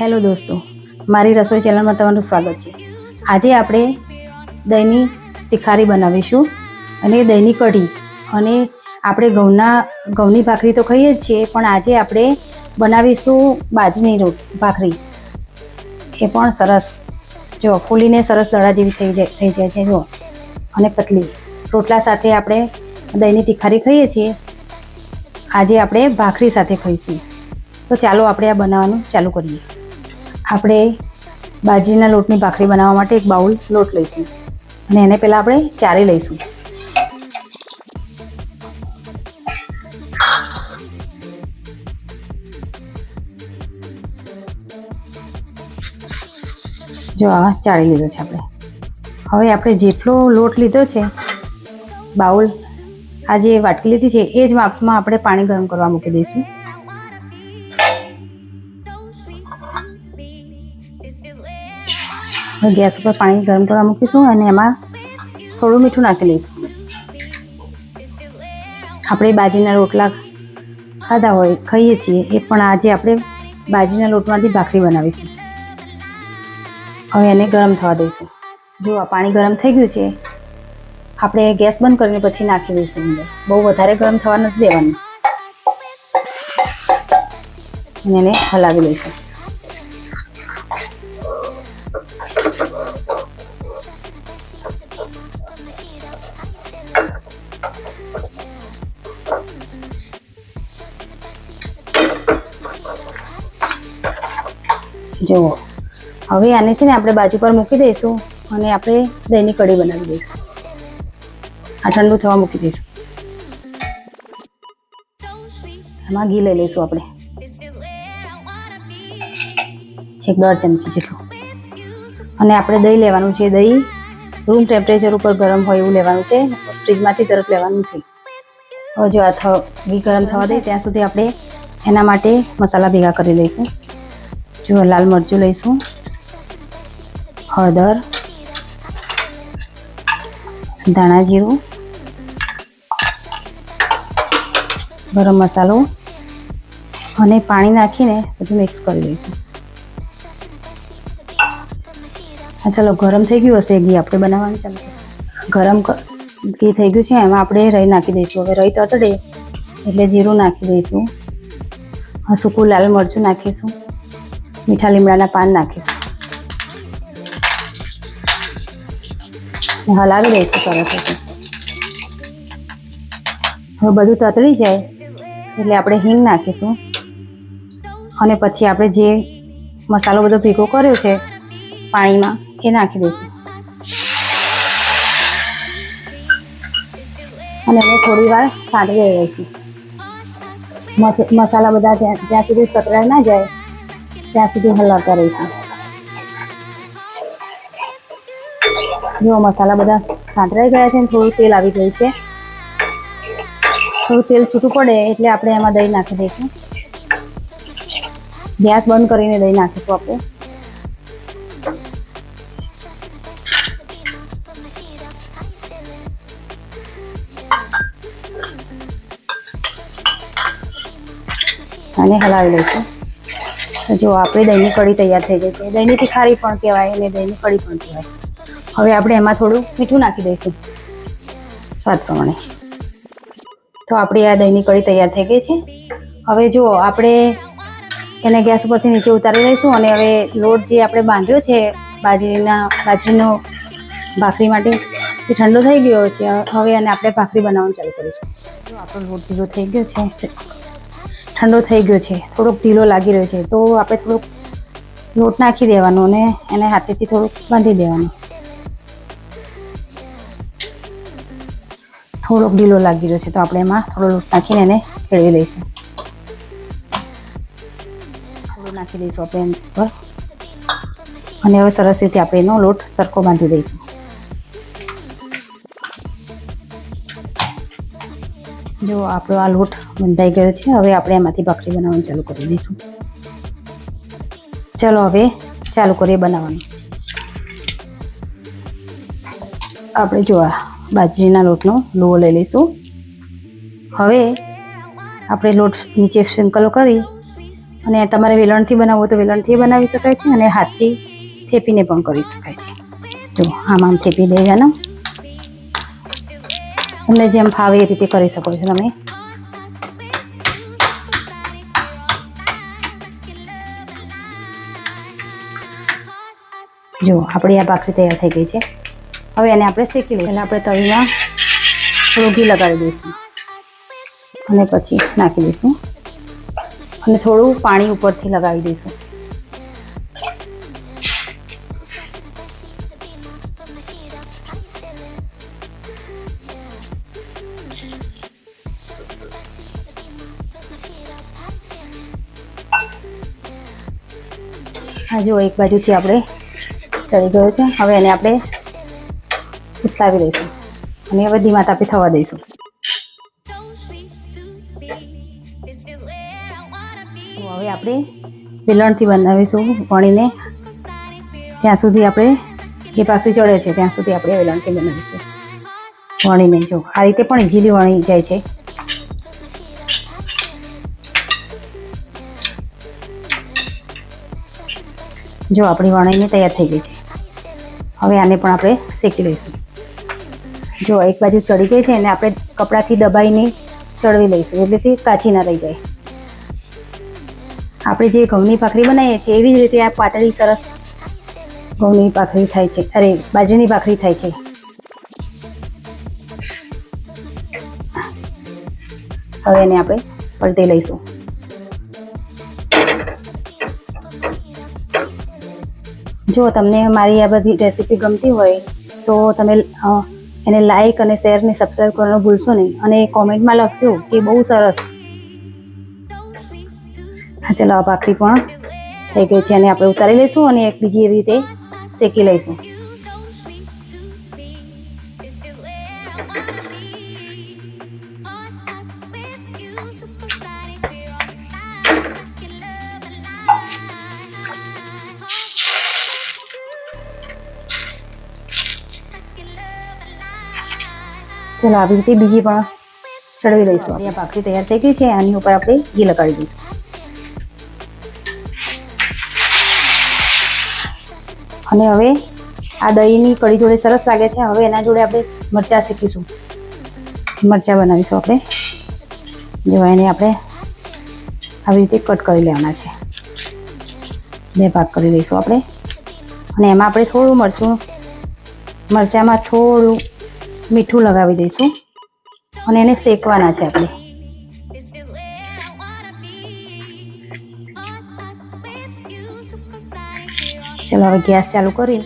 Hello દોસ્તો મારી રસોઈ ચેનલમાં તમારું સ્વાગત છે. આજે આપણે દહીંની તિખારી બનાવીશું અને દહીંની કઢી. અને આપણે ઘઉંના, ઘઉંની ભાખરી તો ખાઈએ જ છીએ, પણ આજે આપણે બનાવીશું બાજરીની રોટ ભાખરી. એ પણ સરસ. જો, ફૂલીને સરસ દડા જેવી થઈ જાય થઈ જાય છે, જો. અને પતલી. રોટલા સાથે આપણે દહીંની તિખારી ખાઈએ છીએ. આજે આપણે ભાખરી સાથે ખાઈશું. તો ચાલો આપણે આ બનાવવાનું ચાલુ કરીએ. આપણે બાજરીના લોટની ભાખરી બનાવવા માટે એક બાઉલ લોટ લઈશું અને એને પહેલાં આપણે ચારે લઈશું. જો આ ચાળી લીધો છે આપણે. હવે આપણે જેટલો લોટ લીધો છે, બાઉલ આ જે વાટકી લીધી છે, એ જ માપમાં આપણે પાણી ગરમ કરવા મૂકી દઈશું. ગેસ ઉપર પાણી ગરમ કરવા મૂકીશું અને એમાં થોડું મીઠું નાખી લઈશું. આપણે બાજરીના રોટલા ખાધા હોય, ખાઈએ છીએ, એ પણ આજે આપણે બાજરીના લોટમાંથી ભાખરી બનાવીશું. હવે એને ગરમ થવા દઈશું. જો આ પાણી ગરમ થઈ ગયું છે આપણે ગેસ બંધ કરીને પછી નાખી દઈશું અંદર. બહુ વધારે ગરમ થવા નથી દેવાનું. અને એને હલાવી લઈશું. જુઓ. હવે આને છે ને આપણે બાજુ પર મૂકી દઈશું અને આપણે દહીંની કઢી બનાવી દઈશું. આ ઠંડુ થવા મૂકી દઈશું. એમાં ઘી લઈ લઈશું આપણે. એક દોઢ ચમચી જેટલું. અને આપણે દહીં લેવાનું છે, દહીં રૂમ ટેમ્પરેચર ઉપર ગરમ હોય એવું લેવાનું છે. ફ્રીજમાંથી તરત લેવાનું નથી હવે જો આ ઘી ગરમ થવા દે, ત્યાં સુધી આપણે એના માટે મસાલા ભેગા કરી લઈશું. જો લાલ મરચું લઈશું, હળદર, ધાણા જીરું ગરમ મસાલો અને પાણી નાખીને બધું મિક્સ કરી દઈશું હા, ચાલો, ગરમ થઈ ગયું હશે, ઘી આપણે બનાવવાનું, ચાલો. ગરમ ઘી થઈ ગયું છે, એમાં આપણે રહી નાખી દઈશું. હવે રહી તતડે એટલે જીરું નાખી દઈશું. સૂકું લાલ મરચું નાખીશું. મીઠા લીમડાના પાન નાખીશું. હલાવી દઈશું સરસ હવે બધું તતડી જાય. એટલે આપણે હિંગ નાખીશું. અને પછી આપણે જે મસાલો બધો ભેગો કર્યો છે, પાણીમાં, એ નાખી દઈશું. અને એને થોડી વાર સાંતળી મસ- મસાલા બધા જ્યાં સુધી તતરાઈ ના જાય, ત્યાં સુધી હલાવતા રહીશું જો મસાલા બધા સાંતરાઈ ગયા છે થોડું તેલ આવી ગયું છે. થોડું તેલ છૂટું પડે એટલે આપણે એમાં દહીં નાખી દઈશું. ગેસ બંધ કરીને દહીં નાખીશું આપણે. અને હલાવી લઈશું જો આપણે દહીંની કઢી તૈયાર થઈ ગઈ છે. દહીંની તિખારી પણ કહેવાય અને દહીંની કઢી પણ કહેવાય. હવે આપણે એમાં થોડું મીઠું નાખી દઈશું. સ્વાદ પ્રમાણે. તો આપણી આ દહીંની કઢી તૈયાર થઈ ગઈ છે. હવે જુઓ, આપણે એને ગેસ ઉપરથી નીચે ઉતારી લઈશું અને હવે લોટ જે આપણે બાંધ્યો છે, બાજરીના, બાજરીનો ભાખરી માટે, એ ઠંડો થઈ ગયો છે. હવે અને આપણે ભાખરી બનાવવાનું ચાલુ કરીશું. જો આપણો લોટ ઢીલો થઈ ગયો છે. ઠંડો થઈ ગયો છે. થોડોક ઢીલો લાગી રહ્યો છે. તો આપણે થોડુંક લોટ નાખી દેવાનો અને એને હાથેથી થોડુંક બાંધી દેવાનું. થોડોક ઢીલો લાગી રહ્યો છે, તો આપણે એમાં થોડો લોટ નાખીને એને ખેડવી લઈશું. થોડું નાખી દઈશું આપણે એની ઉપર. અને હવે સરસ રીતે આપણે એનો લોટ સરખો બાંધી દઈશું. જો આપણો આ લોટ બંધાઈ ગયો છે, હવે આપણે એમાંથી ભાખરી બનાવવાનું ચાલુ કરી દઈશું. ચાલો હવે ચાલુ કરીએ બનાવવાનું. આપણે જો આ બાજરીના લોટનો લોહો લઈ લઈશું. હવે આપણે લોટ નીચે શૃંખલો કરી અને તમારે વેલણથી બનાવવો તો વેલણથી બનાવી શકાય છે અને હાથથી થેપીને પણ કરી શકાય છે. જો, આમ આમ થેપી દેવાનું તમને જેમ ફાવે એ રીતે કરી શકો છો તમે. જો, આપણી આ ભાખરી તૈયાર થઈ ગઈ છે. હવે એને આપણે શેકી લઈશું. એટલે આપણે તવીમાં થોડું ઘી લગાડી દઈશું. અને પછી નાખી દઈશું. અને થોડું પાણી ઉપરથી લગાવી દઈશું. આ જો એક બાજુથી આપણે ચડી ગયો છે. હવે એને આપણે ઉથલાવી દઈશું. અને હવે ધીમા તાપે થવા દઈશું. હવે આપણે વેલણથી બનાવીશું વણીને. ત્યાં સુધી આપણે જે ભાખરી ચડે છે, ત્યાં સુધી આપણે વેલણથી બનાવીશું. વણીને જો, આ રીતે પણ ઇઝીલી વણી જાય છે. જો આપણી વણીને તૈયાર થઈ ગઈ છે. હવે આને પણ આપણે શેકી લઈશું. જો એક બાજુ ચડી ગઈ છે અને આપણે કપડાથી દબાઈને ચડવી લઈશું, એટલે તે કાચી ના રહી જાય. આપણે જે ઘઉંની ભાખરી બનાવીએ છીએ, એવી જ રીતે આ પાતળી સરસ ઘઉંની ભાખરી થાય છે, અરે, બાજરીની ભાખરી થાય છે. હવે એને આપણે પલટી લઈશું. જો તમને મારી આ બધી રેસીપી ગમતી હોય, તો તમે એને લાઈક અને શેરને સબસ્ક્રાઈબ કરવાનું ભૂલશો નહીં. અને કોમેન્ટમાં લખજો કે બહુ સરસ. હા, ચલો, આ ભાખરી પણ થઈ ગઈ છે અને આપણે ઉતારી લઈશું અને એક બીજી એવી રીતે શેકી લઈશું. ચલો, આવી રીતે બીજી પણ ચડવી લઈશું. આપણી ભાખરી તૈયાર થઈ ગઈ છે, આની ઉપર આપણે ઘી લગાડી દઈશું. અને હવે આ દહીંની કઢી જોડે સરસ લાગે છે. હવે એના જોડે આપણે મરચાં શેકીશું. મરચાં બનાવીશું આપણે. જો, એને આપણે આવી રીતે કટ કરી લેવાના છે. બે ભાગ કરી લઈશું આપણે. અને એમાં આપણે થોડું મરચું, મરચાંમાં થોડું મીઠું લગાવી દઈશું. અને એને શેકવાના છે આપણે. ચલો હવે ગેસ ચાલુ કરી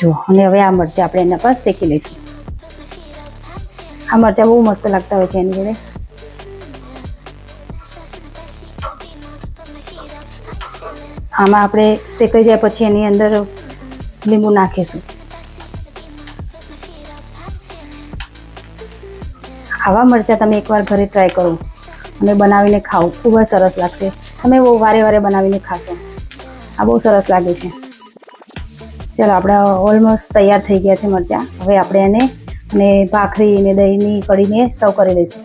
જુઓ અને હવે આ મરચાં આપણે એના પર શેકી લઈશું. આ મરચાં બહુ મસ્ત લાગતા હોય છે એની જોડે. આમાં આપણે શેકાઈ જાય પછી એની અંદર લીંબુ નાખીશું. આવા મરચાં તમે એકવાર ઘરે ટ્રાય કરો. અને બનાવીને ખાઓ. ખૂબ જ સરસ લાગશે. તમે બહુ વારે વારે બનાવીને ખાશો. આ બહુ સરસ લાગે છે. ચલો, આપણે ઓલમોસ્ટ તૈયાર થઈ ગયા છે મરચાં. હવે આપણે એને અને ભાખરી અને દહીંની કઢીને સર્વ કરી લઈશું.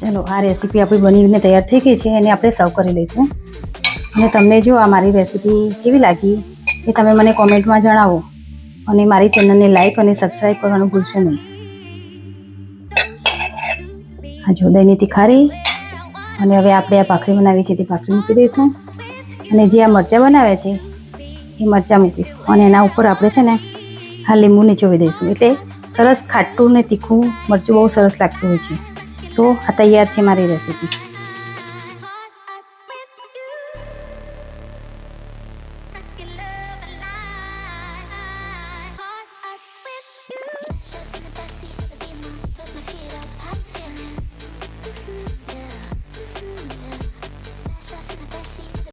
ચલો, આ રેસીપી આપણી બનીને તૈયાર થઈ ગઈ છે. એને આપણે સર્વ કરી લઈશું. અને તમને જો આ મારી રેસીપી કેવી લાગી એ તમે મને કોમેન્ટમાં જણાવો. અને મારી ચેનલને લાઈક અને સબસ્ક્રાઈબ કરવાનું ભૂલશો નહીં. આ જો દહીંની તિખારી અને હવે આપણે આ ભાખરી બનાવી છે તે ભાખરી મૂકી દઈશું. અને જે આ મરચાં બનાવ્યા છે, એ મરચાં મૂકીશું. અને એના ઉપર આપણે છે ને, આ લીંબુ નીચોવી દઈશું. એટલે સરસ ખાટું ને તીખું મરચું બહુ સરસ લાગતું હોય છે. તો આ તૈયાર છે મારી રેસીપી